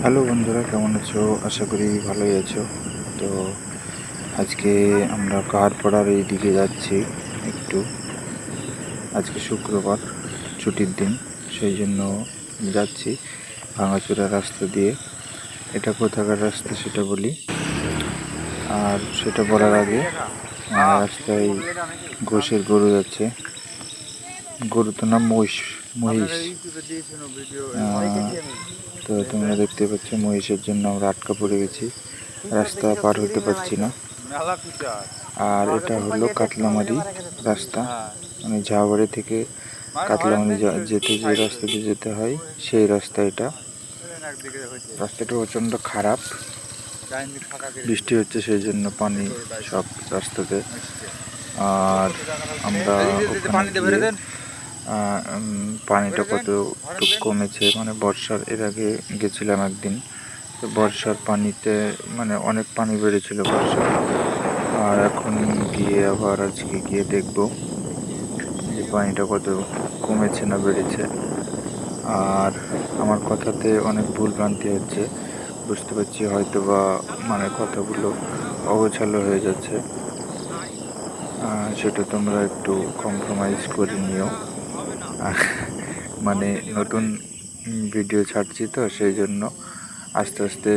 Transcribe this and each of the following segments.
Hello বন্ধুরা, কেমন আছো? আশা করি ভালোই আছো। তো আজকে আমরা কাহারপাড়ার এই দিকে যাচ্ছি একটু। আজকে শুক্রবার, ছুটির দিন, সেই জন্য যাচ্ছি ভাঙাচোরা রাস্তা দিয়ে। এটা কোথাকার রাস্তা সেটা বলি। আর সেটা বলার আগে রাস্তায় ঘোষের গরু যাচ্ছে। গরু তো নাম মহিষ। মহিষ। তো তোমরা দেখতে পাচ্ছ মহিষের জন্য আমরা আটকা পড়ে গেছি। রাস্তা পার হতে পারছি না। আর এটা হলো কাতলামারি রাস্তা। মানে ঝাউবাড়ি থেকে কাতলামারি যা- যেতে যে রাস্তা দিয়ে যেতে হয় সেই রাস্তা এটা। রাস্তাটা প্রচণ্ড খারাপ। বৃষ্টি হচ্ছে সেই জন্য পানি সব রাস্তাতে। আর আমরা পানিটা কতটুকু কমেছে? মানে বর্ষার, এর আগে গেছিলাম একদিন। তো বর্ষার পানিতে মানে অনেক পানি বেড়েছিল বর্ষা আর এখন গিয়ে আবার আজকে গিয়ে দেখব যে পানিটা কত কমেছে না বেড়েছে। আর আমার কথাতে অনেক ভুল ভ্রান্তি হচ্ছে। বুঝতে পারছি হয়তো বা মানে কথাগুলো অগোছালো হয়ে যাচ্ছে। সেটা তোমরা একটু কম্প্রোমাইজ করে নিও। মানে নতুন ভিডিও ছাড়ছি তো, সেই জন্য আস্তে আস্তে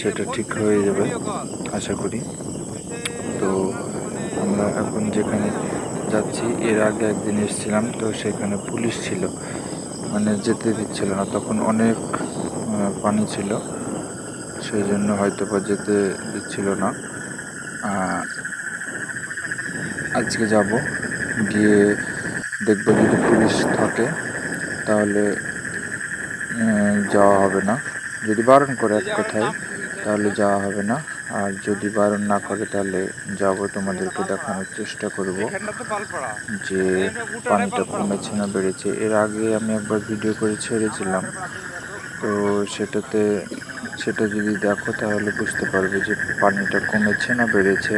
সেটা ঠিক হয়ে যাবে, আশা করি। তো আমরা এখন যেখানে যাচ্ছি, এর আগে একদিন এসেছিলাম, তো সেখানে পুলিশ ছিল। মানে যেতে দিচ্ছিল না, তখন অনেক পানি ছিল। সেই জন্য হয়তো বা যেতে দিচ্ছিল না। আজকে যাব, গিয়ে দেখব যদি পুলিশ থাকে, তাহলে যাওয়া হবে না। যদি বারণ করে এক কথায়, তাহলে যাওয়া হবে না। আর যদি বারণ না করে, তাহলে যাব তোমাদেরকে দেখানোর চেষ্টা করব যে পানিটা কমেছে না বেড়েছে। এর আগে আমি একবার ভিডিও করে ছেড়েছিলাম। তো সেটাতে, সেটা যদি দেখো, তাহলে বুঝতে পারবে যে পানিটা কমেছে না বেড়েছে।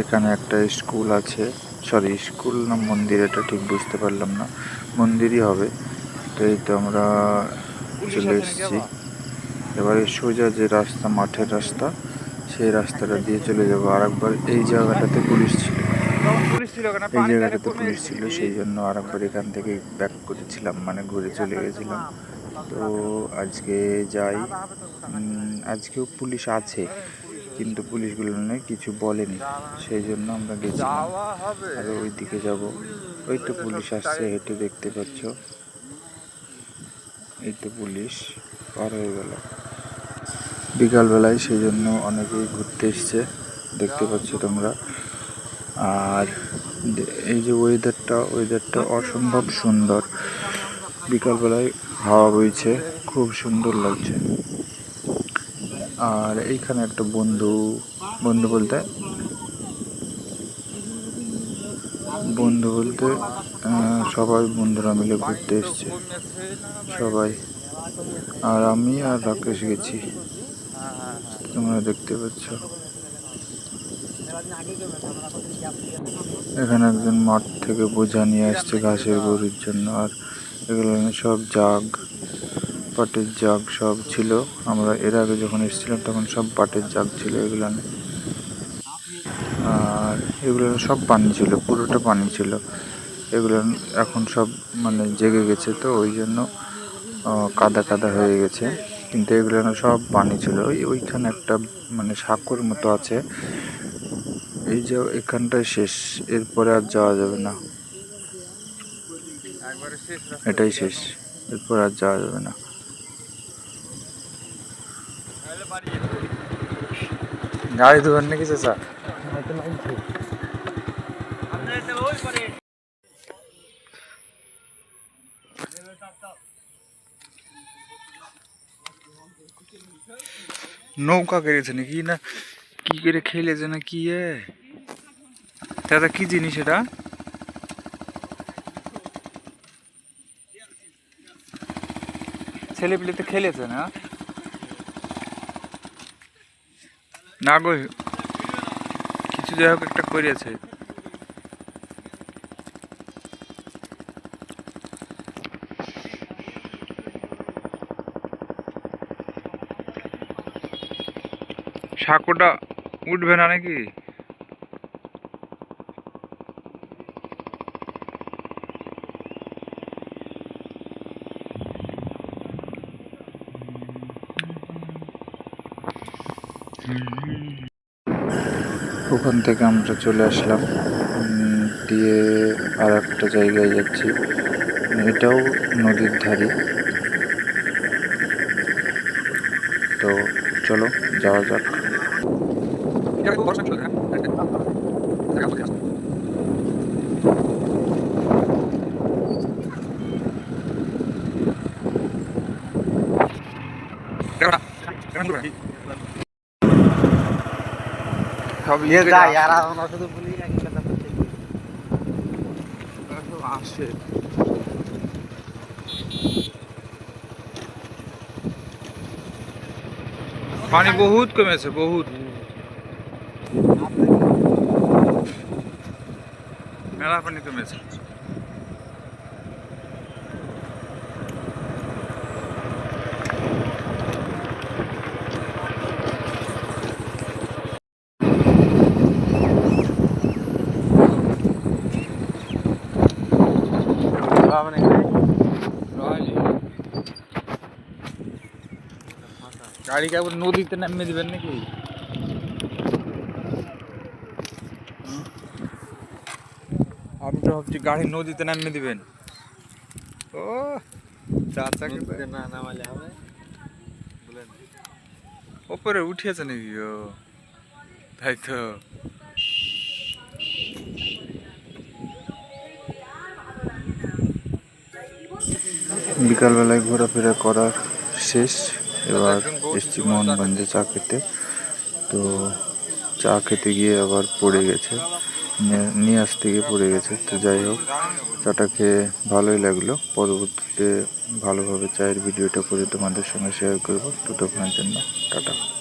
এখানে একটা স্কুল আছে। সরি স্কুল না মন্দির এটা ঠিক বুঝতে পারলাম না। মন্দিরই হবে। তো এই তো আমরা চলে এসেছি। এবারে সোজা যে রাস্তা মাঠের রাস্তা সেই রাস্তাটা দিয়ে চলে যাব। আর একবার এই জায়গাটাতে পুলিশ ছিল। এই জায়গাটাতে পুলিশ ছিল সেই জন্য আর একবার এখান থেকে ব্যাক করেছিলাম মানে ঘুরে চলে গেছিলাম। তো আজকে যাই। আজকেও পুলিশ আছে। কিন্তু পুলিশগুলো নয়, কিছু বলেনি। সেই জন্য আমরা গেছিলাম আর ওই দিকে যাব। ওই তো পুলিশ আসছে, হেঁটে দেখতে পাচ্ছ। এই তো পুলিশ, পার হয়ে গেল। বিকালবেলায় সেই জন্য অনেকেই ঘুরতে এসছে, দেখতে পাচ্ছ তোমরা। আর এই যে ওয়েদারটা ওয়েদারটা অসম্ভব সুন্দর। বিকালবেলায় হাওয়া বইছে, খুব সুন্দর লাগছে। আর এইখানে একটা বন্ধু বন্ধু বলতে? বন্ধু বলতে সবাই বন্ধুরা মিলে ঘুরতে এসছে। সবাই। আর আমি আর রাকেশ গেছি। তোমরা দেখতে পাচ্ছ। এখানে একজন মাঠ থেকে বোঝা নিয়ে আসছে ঘাসের গরুর জন্য। আর এগুলো সব জাগ। পাটের জাগ সব ছিল। আমরা এর আগে যখন এসেছিলাম তখন সব পাটের জাগ ছিল এগুলো আর এগুলো সব পানি ছিল পুরোটা পানি ছিল। এগুলো এখন সব মানে জেগে গেছে তো ওই জন্য কাদা কাদা হয়ে গেছে। কিন্তু এগুলো না সব পানি ছিল। ওই ওইখানে একটা মানে সাঁকোর মতো আছে। এই যে এখানটায় শেষ এরপরে আর যাওয়া যাবে না। এটাই শেষ এরপর আর যাওয়া যাবে না। গাড়ি ধোয়ার নাকি চাচা নৌকা কেড়েছে নাকি না কি করে খেলেছে না কি এ দাদা কি জিনিস এটা ছেলে পিলে তো খেলেছে না না গো কিছু যাই হোক একটা করিয়াছে। সাঁকোটা উঠবে না নাকি? ওখান থেকে আমরা চলে আসলাম। দিয়ে আর একটা জায়গায় যাচ্ছি। এটাও নদীর ধারে। তো চলো, যাওয়া যাক। সব ইয়ে যা আর আমরা শুধু বলি না কথা বলতে আসে পানি বহুত কমেছে বহুত মেলা পানি কমেছে মানে গাড়ি কেবল নদীতে নামিয়ে দিবেন নাকি? আমি তো ভাবছি গাড়ি নদীতে নামিয়ে দিবেন। ও চার চাকা না নামালে হবে। বলেন। ওপরে উঠিয়েছে নাকি? ও তাই তো। বিকালবেলায় ঘোরাফেরা করার শেষ। এবার এসছি মোহনগঞ্জে চা খেতে। তো চা খেতে গিয়ে আবার পড়ে গেছে। নিয়ে- আসতে গিয়ে পড়ে গেছে। তো যাই হোক, চাটা খেয়ে ভালোই লাগল। পরবর্তীতে ভালোভাবে চায়ের ভিডিওটা করে তোমাদের সঙ্গে শেয়ার করব। ততক্ষণের জন্য। টাটা।